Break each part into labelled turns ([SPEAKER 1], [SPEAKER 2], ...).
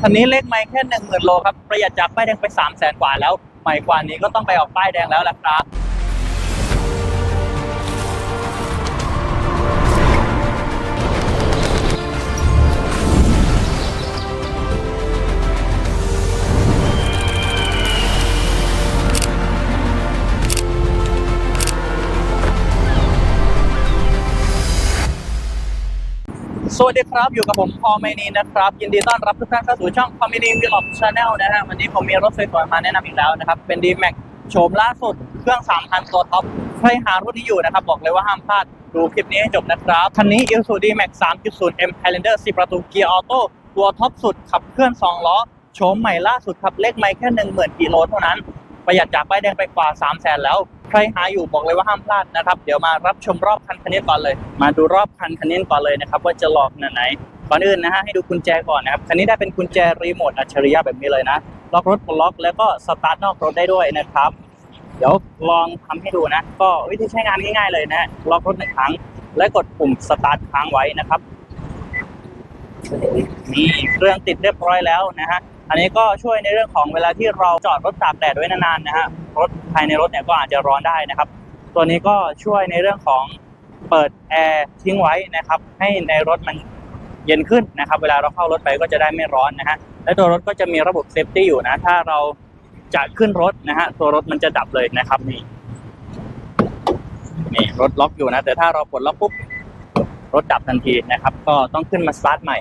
[SPEAKER 1] คันนี้เลขไม่แค่หนึ่งหมื่นโลครับประหยัดจากป้ายแดงไปสามแสนกว่าแล้วใหม่กว่านี้ก็ต้องไปออกป้ายแดงแล้วละครับ สวัสดีครับ อยู่กับผมพอมนีนะครับ ยินดีต้อนรับทุกท่านเข้าสู่ช่องพอมนีวิลล็อกชาแนลนะฮะวันนี้ผมมีรถสวยๆมาแนะนำอีกแล้วนะครับ เป็น d m a x โฉมล่าสุด เครื่อง 3,000 ตัวท็อปใครหารุ่นนี้อยู่นะครับ บอกเลยว่าห้ามพลาดดูคลิปนี้ให้จบนะครับ คันนี้ i s u d Max 3.0 M Highlander 10 ประตูเกียร์ออโต้ตัวท็อปสุดขับเคลื่อน 2 ล้อโฉมใหม่ล่าสุดครับเลขไม่แค่ 10,000กิโลเท่านั้น ประหยัดจากป้ายแดงไปกว่า 3 0 0แสนแล้ว ใครหาอยู่บอกเลยว่าห้ามพลาดนะครับ เดี๋ยวมารับชมรอบคันคันนี้ก่อนเลย มาดูรอบคันคันนี้ก่อนเลยนะครับ ว่าจะหลอกขนาดไหนก่อนอื่นนะฮะให้ดูกุญแจก่อนนะครับคันนี้ได้เป็นกุญแจรีโมทอัจฉริยะแบบนี้เลยนะล็อกรถปลดล็อกแล้วก็สตาร์ทนอกรถได้ด้วยนะครับ เดี๋ยวลองทำให้ดูนะ ก็วิธีใช้งานง่ายๆเลยนะล็อกรถหนึ่งครั้ง และกดปุ่มสตาร์ทค้างไว้นะครับนี่เครื่องติดเรียบร้อยแล้วนะฮะ อันนี้ก็ช่วยในเรื่องของเวลาที่เราจอดรถตากแดดไว้นานๆนะฮะรถภายในรถเนี่ยก็อาจจะร้อนได้นะครับ ตัวนี้ก็ช่วยในเรื่องของเปิดแอร์ทิ้งไว้นะครับ ให้ในรถมันเย็นขึ้นนะครับ เวลาเราเข้ารถไปก็จะได้ไม่ร้อนนะฮะและตัวรถก็จะมีระบบเซฟตี้อยู่นะ ถ้าเราจะขึ้นรถนะฮะตัวรถมันจะดับเลยนะครับนี่นี่รถล็อกอยู่นะ แต่ถ้าเราปลดล็อกปุ๊บรถดับทันทีนะครับ ก็ต้องขึ้นมาสตาร์ทใหม่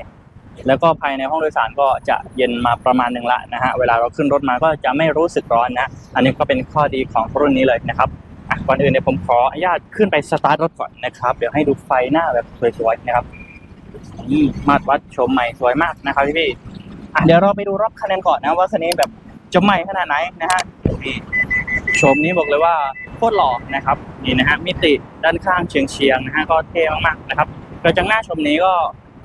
[SPEAKER 1] แล้วก็ภายในห้องโดยสารก็จะเย็นมาประมาณหนึ่งละนะฮะเวลาเราขึ้นรถมาก็จะไม่รู้สึกร้อนนะอันนี้ก็เป็นข้อดีของรุ่นนี้เลยนะครับก่อนอื่นเนี่ยผมขออนุญาตขึ้นไปสตาร์ทรถก่อนนะครับ เดี๋ยวให้ดูไฟหน้าแบบสวยๆนะครับนี่มาตรวัดชมใหม่สวยมากนะครับพี่พี่อะเดี๋ยวเราไปดูรอบคันนก่อนนะว่าคันนี้แบบจะใหม่ขนาดไหนนะฮะนี่ชมนี้บอกเลยว่าโคตรหล่อนะครับนี่นะฮะมิติด้านข้างเฉียงเฉียงๆนะฮะก็เท่มากๆนะครับกระจังหน้าชมนี้ก็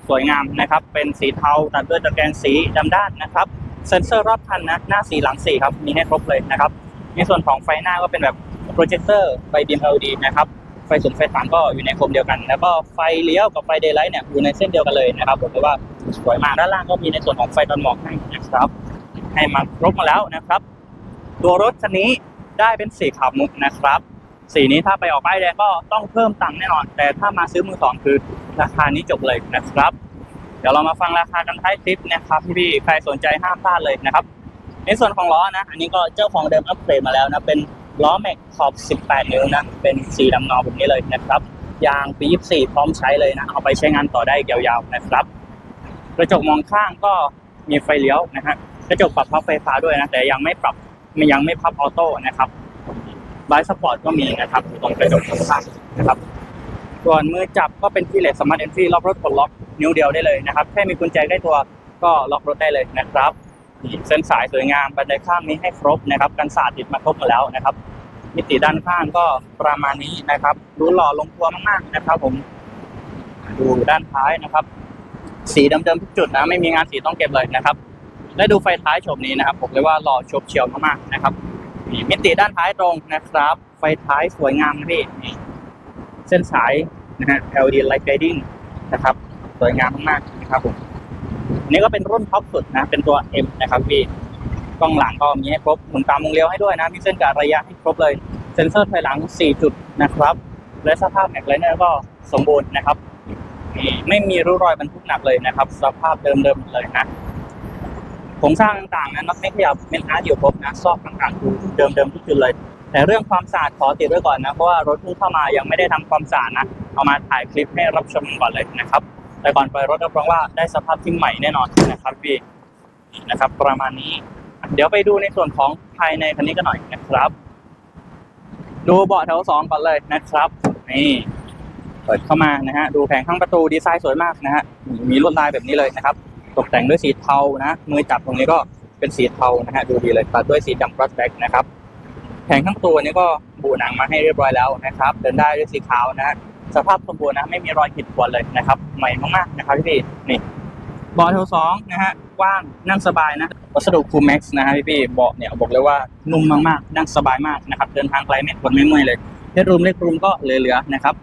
[SPEAKER 1] สวยงามนะครับ เป็นสีเทาตัดด้วยตะแกรงสีดำด้านนะครับ เซ็นเซอร์รอบคันนะหน้าสีหลังสีครับมีให้ครบเลยนะครับ ในส่วนของไฟหน้าก็เป็นแบบโปรเจคเตอร์ไฟบีม LED นะครับไฟสูงไฟต่ำก็อยู่ในโคมเดียวกัน แล้วก็ไฟเลี้ยวกับไฟเดย์ไลท์เนี่ยอยู่ในเส้นเดียวกันเลยนะครับผมว่าสวยมากด้านล่างก็มีในส่วนของไฟตอนหมอกให้นะครับ ให้มาครบมาแล้วนะครับ ตัวรถคันนี้ได้เป็นสีขาวมุกนะครับ สีนี้ถ้าไปออกป้ายแดงก็ต้องเพิ่มตังค์แน่นอน แต่ถ้ามาซื้อมือสองคือ ราคานี้จบเลยนะครับ เดี๋ยวเรามาฟังราคากันท้ายคลิปนะครับพี่ๆใครสนใจห้ามพลาดเลยนะครับ ในส่วนของล้อนะ อันนี้ก็เจ้าของเดิมอัปเกรดมาแล้วนะ เป็นล้อแม็กขอบ 18 นิ้วนะ เป็นสีดำเงาแบบนี้เลยนะครับ ยางปี 24 พร้อมใช้เลยนะ เอาไปใช้งานต่อได้ยาวๆนะครับ กระจกมองข้างก็มีไฟเลี้ยวนะฮะ กระจกปรับพับไฟฟ้าด้วยนะ แต่ยังไม่ปรับยังไม่พับออโต้นะครับไบสปอร์ตก็มีนะครับอยู่ตรงกระจกข้างนะครับ ส่วนมือจับก็เป็นที่เลสสมาร์ทเอนทรีล็อกรถปลดล็อกนิ้วเดียวได้เลยนะครับ แค่มีกุญแจใกล้ตัวก็ล็อกรถได้เลยนะครับนี่เส้นสายสวยงามบันไดข้างนี้ให้ครบนะครับ กันสาดติดมาครบหมดแล้วนะครับมิติด้านข้างก็ประมาณนี้นะครับดูหล่อลงตัวมากๆนะครับ ผม ดูด้านท้ายนะครับ สีเดิมๆทุกจุดนะไม่มีงานสีต้องเก็บเลยนะครับ และดูไฟท้ายโฉมนี้นะครับผมเลยว่าหล่อโฉบเฉียวมากๆนะครับมิติด้านท้ายตรงนะครับ ไฟท้ายสวยงามนะพี่ เส้นสายนะฮะ LED light guiding นะครับสวยงามมากๆนะครับผมนี่ก็เป็นรุ่นท็อปสุดนะ เป็นตัว M นะครับพี่กล้องหลังก็มีให้ครบหมุนตามวงเลี้ยวให้ด้วยนะมีเส้นกะระยะให้ครบเลย เซ็นเซอร์ถอยหลัง 4 จุดนะครับ และสภาพแม็กไลเนอร์ก็สมบูรณ์นะครับไม่มีรูรอยบรรทุกหนักเลยนะครับ สภาพเดิมๆเลยนะโครงสร้างต่างๆนะน็อตไม่ขยับเมนอาร์ตอยู่ครบนะซอกต่างๆคือเดิมๆทุกจุดเลย แต่เรื่องความสะอาดขอติดไว้ก่อนนะเพราะว่ารถเพิ่งเข้ามายังไม่ได้ทำความสะอาดนะเอามาถ่ายคลิปให้รับชมก่อนเลยนะครับ แต่ก่อนปล่อยรถรับรองว่าได้สภาพที่ใหม่แน่นอนนะครับพี่นะครับ ประมาณนี้ เดี๋ยวไปดูในส่วนของภายในคันนี้กันหน่อยนะครับ ดูเบาะแถวสองก่อนเลยนะครับนี่เปิดเข้ามานะฮะดูแผงข้างประตูดีไซน์สวยมากนะฮะมีลวดลายแบบนี้เลยนะครับ ตกแต่งด้วยสีเทานะมือจับตรงนี้ก็เป็นสีเทานะฮะดูดีเลยตัดด้วยสีดำบรัชแบ็กนะครับ แผงข้างตัวนี้ก็บูหนังมาให้เรียบร้อยแล้วนะครับ เดินได้ด้วยสีขาวนะฮะสภาพสมบูรณ์นะไม่มีรอยขีดข่วนเลยนะครับ ใหม่มากๆนะครับพี่ๆนี่เบาะแถวสองนะฮะกว้างนั่งสบายนะวัสดุคูแม็กซ์นะฮะพี่ๆเบาะเนี่ยบอกเลยว่านุ่มมากๆ นั่งสบายมากนะครับ เดินทางไกลไม่ปวดไม่เมื่อยเลยเฮดรูมเล็กรูมก็เหลือๆนะครับ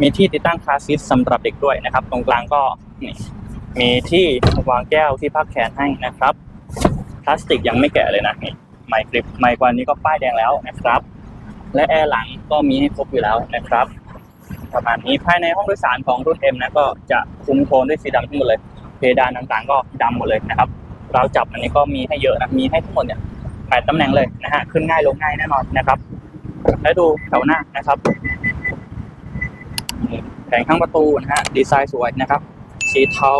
[SPEAKER 1] มีที่ติดตั้งคาซีทสำหรับเด็กด้วยนะครับ ตรงกลางก็นี่มีที่วางแก้วที่พักแขนให้นะครับพลาสติกยังไม่แกะเลยนะนี่ ไมค์กริปไมค์กว่านี้ก็ป้ายแดงแล้วนะครับ และแอร์หลังก็มีให้ครบอยู่แล้วนะครับ ประมาณนี้ภายในห้องโดยสารของรุ่น M นะก็จะคุมโทนด้วยสีดำทั้งหมดเลย เพดานต่างๆ ก็ดำหมดเลยนะครับ เราจับอันนี้ก็มีให้เยอะนะมีให้ทั้งหมดเนี่ยแปดตำแหน่งเลยนะฮะขึ้นง่ายลงง่ายแน่นอนนะครับและดูแถวหน้านะครับแผงข้างประตูนะฮะดีไซน์สวยนะครับ สีเทา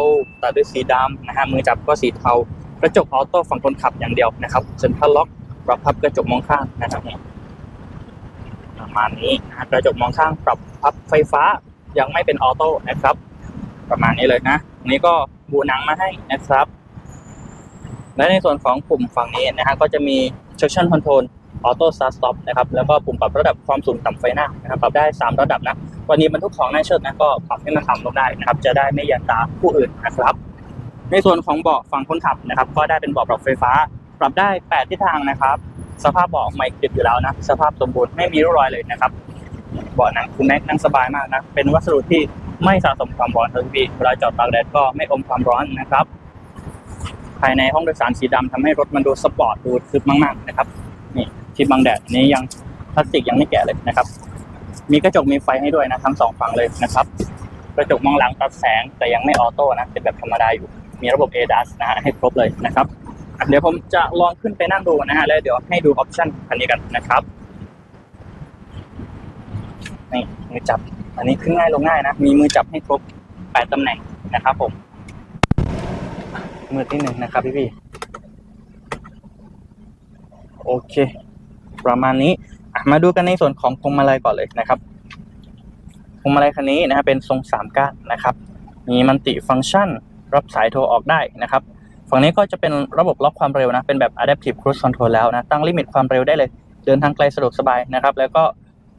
[SPEAKER 1] ตัดด้วยสีดำนะฮะมือจับก็สีเทากระจกออโต้ฝั่งคนขับอย่างเดียวนะครับเซ็นทรัลล็อก ปรับพับกระจกมองข้างนะครับนี่ประมาณนี้นะกระจกมองข้าง ปรับพับไฟฟ้ายังไม่เป็นออโต้นะครับ ประมาณนี้เลยนะอันนี้ก็บูหนังมาให้นะครับ และในส่วนของปุ่มฝั่งนี้นะฮะก็จะมี traction control auto start stop นะครับแล้วก็ปุ่มปรับระดับความสูงต่ำไฟหน้านะครับปรับได้ 3 ระดับนะวันนี้บรรทุกของหน่าเชิดนะก็ปรับให้มันต่ำลงได้นะครับ จะได้ไม่ยันตาผู้อื่นนะครับ ในส่วนของเบาะฝั่งคนขับนะครับ ก็ได้เป็นเบาะปรับไฟฟ้า ปรับได้ 8 ทิศทางนะครับ สภาพเบาะไม่ติดอยู่แล้วนะ สภาพสมบูรณ์ไม่มีร่องรอยเลยนะครับเบาะหนังคูลแม็กนั่งสบายมากนะ เป็นวัสดุที่ไม่สะสมความร้อนเลยพี่เวลาจอดตากแดดก็ไม่อมความร้อนนะครับ ภายในห้องโดยสารสีดำทำให้รถมันดูสปอร์ตดูทึบมากๆนะครับ นี่ที่บังแดดนี้ยังพลาสติกยังไม่แกะเลยนะครับ มีกระจกมีไฟให้ด้วยนะทั้งสองฝั่งเลยนะครับ กระจกมองหลังตัดแสงแต่ยังไม่ออโต้นะเป็นแบบธรรมดาอยู่ มีระบบ ADAS นะฮะให้ครบเลยนะครับ เดี๋ยวผมจะลองขึ้นไปนั่งดูนะฮะแล้วเดี๋ยวให้ดูออปชั่นคันนี้กันนะครับนี่มือจับ อันนี้ขึ้นง่ายลงง่ายนะ มีมือจับให้ครบแปดตำแหน่งนะครับผม มือที่หนึ่งนะครับพี่พี่ๆโอเค ประมาณนี้มาดูกันในส่วนของพวงมาลัยก่อนเลยนะครับพวงมาลัยคันนี้นะครับเป็นทรงสามก้านนะครับ มีมันติฟังก์ชัน รับสายโทรออกได้นะครับ ฝั่งนี้ก็จะเป็นระบบล็อกความเร็วนะ เป็นแบบ adaptive cruise control แล้วนะ ตั้งลิมิตความเร็วได้เลย เดินทางไกลสะดวกสบายนะครับ แล้วก็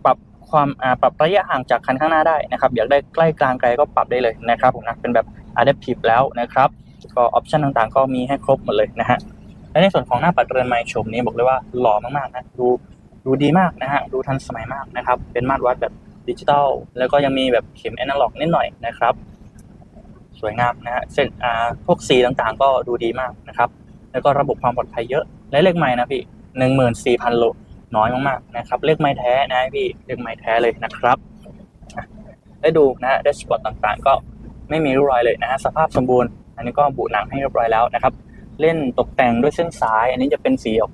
[SPEAKER 1] ปรับความปรับระยะห่างจากคันข้างหน้าได้นะครับ อยากได้ใกล้กลางไกลก็ปรับได้เลยนะครับผมนะ เป็นแบบ adaptive แล้วนะครับ ก็ออปชันต่างๆ ก็มีให้ครบหมดเลยนะฮะ และในส่วนของหน้าปัดเรือนไม้ชมนี้บอกเลยว่าหล่อมากๆนะ ดูดูดีมากนะฮะ ดูทันสมัยมากนะครับ เป็นมาตรวัดแบบดิจิตอล แล้วก็ยังมีแบบเข็มแอนะล็อกนิดหน่อยนะครับ สวยงามนะฮะเส้นอ่าพวกสีต่างๆ ก็ดูดีมากนะครับ แล้วก็ระบบความปลอดภัยเยอะและเลขไม้นะพี่หนึ่งหมื่นสี่พันโลน้อยมากๆนะครับ เลขไม้แท้นะพี่เลขไม้แท้เลยนะครับได้ดูนะฮะแดชบอร์ดต่างๆ ก็ไม่มีริ้วรอยเลยนะฮะสภาพสมบูรณ์ อันนี้ก็บุหนังให้เรียบร้อยแล้วนะครับ เล่นตกแต่งด้วยเส้นสาย อันนี้จะเป็นสีออก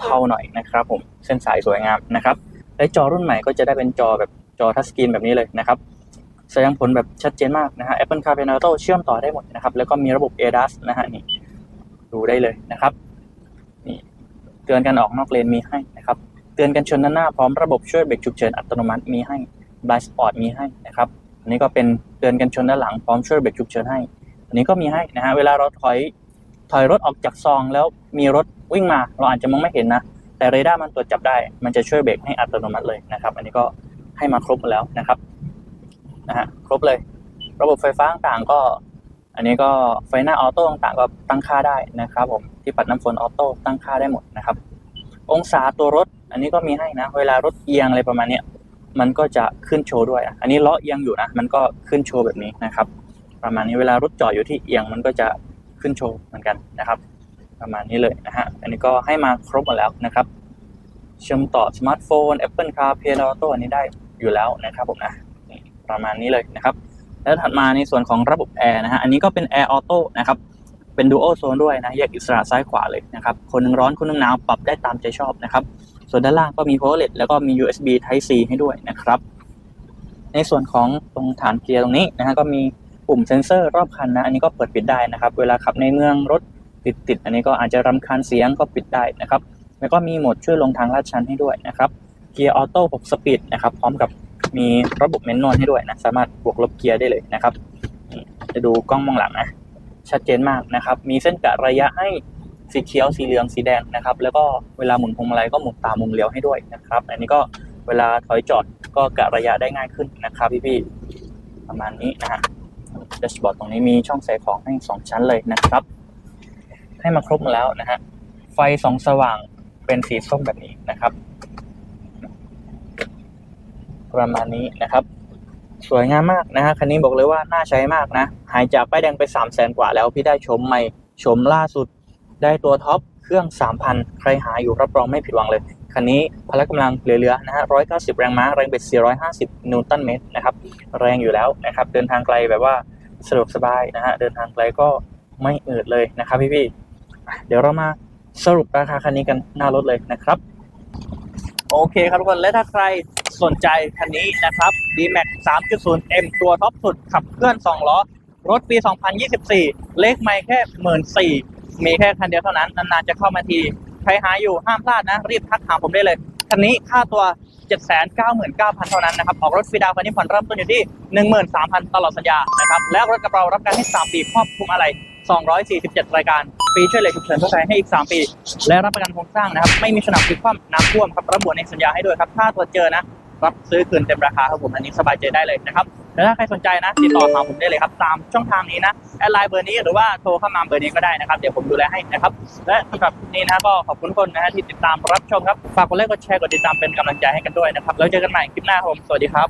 [SPEAKER 1] เทาๆหน่อยนะครับ ผมเส้นสายสวยงามนะครับและจอรุ่นใหม่ก็จะได้เป็นจอแบบจอทัชสกรีนแบบนี้เลยนะครับ แสดงผลแบบชัดเจนมากนะฮะ Apple CarPlay Auto เชื่อมต่อได้หมดนะครับ แล้วก็มีระบบ ADAS นะฮะนี่ดูได้เลยนะครับนี่เตือนการออกนอกเลนมีให้นะครับ เตือนกันชนด้านหน้าพร้อมระบบช่วยเบรกฉุกเฉินอัตโนมัติมีให้ Blind Spot มีให้นะครับอันนี้ก็เป็นเตือนกันชนด้านหลังพร้อมช่วยเบรกฉุกเฉินให้ อันนี้ก็มีให้นะฮะเวลาเราถอยถอยรถออกจากซองแล้วมีรถวิ่งมา เราอาจจะมองไม่เห็นนะ แต่เรดาร์มันตรวจจับได้ มันจะช่วยเบรกให้อัตโนมัติเลยนะครับ อันนี้ก็ให้มาครบแล้วนะครับ นะฮะครบเลย ระบบไฟฟ้าต่างๆก็ อันนี้ก็ไฟหน้าออโต้ต่างๆก็ตั้งค่าได้นะครับผมที่ปัดน้ำฝนออโต้ตั้งค่าได้หมดนะครับ องศาตัวรถ อันนี้ก็มีให้นะ เวลารถเอียงอะไรประมาณเนี้ยมันก็จะขึ้นโชว์ด้วย อันนี้ล้อเอียงอยู่นะ มันก็ขึ้นโชว์แบบนี้นะครับ ประมาณนี้เวลารถจอดอยู่ที่เอียงมันก็จะขึ้นโชว์เหมือนกันนะครับ ประมาณนี้เลยนะฮะ อันนี้ก็ให้มาครบหมดแล้วนะครับ เชื่อมต่อสมาร์ทโฟน Apple CarPlay Auto อันนี้ได้อยู่แล้วนะครับผมนะ ประมาณนี้เลยนะครับ แล้วถัดมาในส่วนของระบบแอร์นะฮะอันนี้ก็เป็น Air Auto นะครับเป็น Dual Zone ด้วยนะแยกอิสระซ้ายขวาเลยนะครับคนหนึงร้อนคนหนึงหนาวปรับได้ตามใจชอบนะครับ ส่วนด้านล่างก็มี power LED แล้วก็มี USB Type C ให้ด้วยนะครับ ในส่วนของตรงฐานเกียร์ตรงนี้นะฮะก็มีปุ่มเซ็นเซอร์รอบคันนะอันนี้ก็เปิดปิดได้นะครับ เวลาขับในเมืองรถติดติดอันนี้ก็อาจจะรำคาญเสียงก็ปิดได้นะครับ แล้วก็มีโหมดช่วยลงทางลาดชันให้ด้วยนะครับเกียร์ออโต้6สปีดนะครับพร้อมกับ มีระบบเมนนวลให้ด้วยนะสามารถบวกลบเกียร์ได้เลยนะครับ จะดูกล้องมองหลังนะชัดเจนมากนะครับ มีเส้นกะระยะให้สีเขียวสีเหลืองสีแดงนะครับ แล้วก็เวลาหมุนพวงมาลัยก็หมุนตามมุมเลี้ยวให้ด้วยนะครับ อันนี้ก็เวลาถอยจอดก็กะระยะได้ง่ายขึ้นนะครับพี่ๆประมาณนี้นะฮะแดชบอร์ดตรงนี้มีช่องใส่ของให้สองชั้นเลยนะครับ ให้มาครบมดแล้วนะฮะไฟสองสว่างเป็นสีส้มแบบนี้นะครับ ประมาณนี้นะครับ สวยงามมากนะฮะคันนี้บอกเลยว่าน่าใช้มากนะ หายจากป้ายแดงไป3 0 0แสนกว่าแล้วพี่ได้ชมใหม่ชมล่าสุด ได้ตัวท็อปเครื่อง 3,000 ใครหาอยู่รับรองไม่ผิดหวังเลย คันนี้พละกำลังเหลือๆนะฮะ190 แรงม้า แรงเบ็ด 450 นิวตันเมตรนะครับ แรงอยู่แล้วนะครับ เดินทางไกลแบบว่าสะดวกสบายนะฮะ เดินทางไกลก็ไม่อืดเลยนะครับพี่ๆ เดี๋ยวเรามาสรุปราคาคันนี้กันหน้ารถเลยนะครับ โอเคครับทุกคน และถ้าใครสนใจคันนี้นะครับ D-Max 3.0 M ตัวท็อปสุดขับเคลื่อน 2 ล้อ รถปี 2024 เลขไม่แค่14,000มีแค่คันเดียวเท่านั้น นานๆจะเข้ามาที ใครหาอยู่ห้ามพลาดนะ รีบทักหาผมได้เลย คันนี้ค่าตัว 799,000 เท่านั้นนะครับ ออกรถฟรีดาวคันนี้ผ่อนเริ่มต้นอยู่ที่ 13,000 ตลอดสัญญานะครับ และรถกับเรารับการให้ 3 ปีครอบคลุมอะไร 247 รายการ ฟรีช่วยเหลือฉุกเฉินทั่วไทยให้อีก 3 ปี และรับประกันโครงสร้างนะครับ ไม่มีฉนับพลิกคว่ำน้ำท่วมครับระบุในสัญญาให้ด้วยครับ ถ้าตัวจเจอนะ รับซื้อคืนเต็มราคาครับผมอันนี้สบายใจได้เลยนะครับแล้วถ้าใครสนใจนะติดต่อหาผมได้เลยครับตามช่องทางนี้นะแอดไลน์เบอร์นี้หรือว่าโทรเข้ามาเบอร์นี้ก็ได้นะครับเดี๋ยวผมดูแลให้นะครับและสำหรับนี้นะก็ขอบคุณคนนะฮะที่ติดตามรับชมครับฝากกดไลค์กดแชร์กดติดตามเป็นกำลังใจให้กันด้วยนะครับแล้วเจอกันใหม่คลิปหน้าครับผมสวัสดีครับ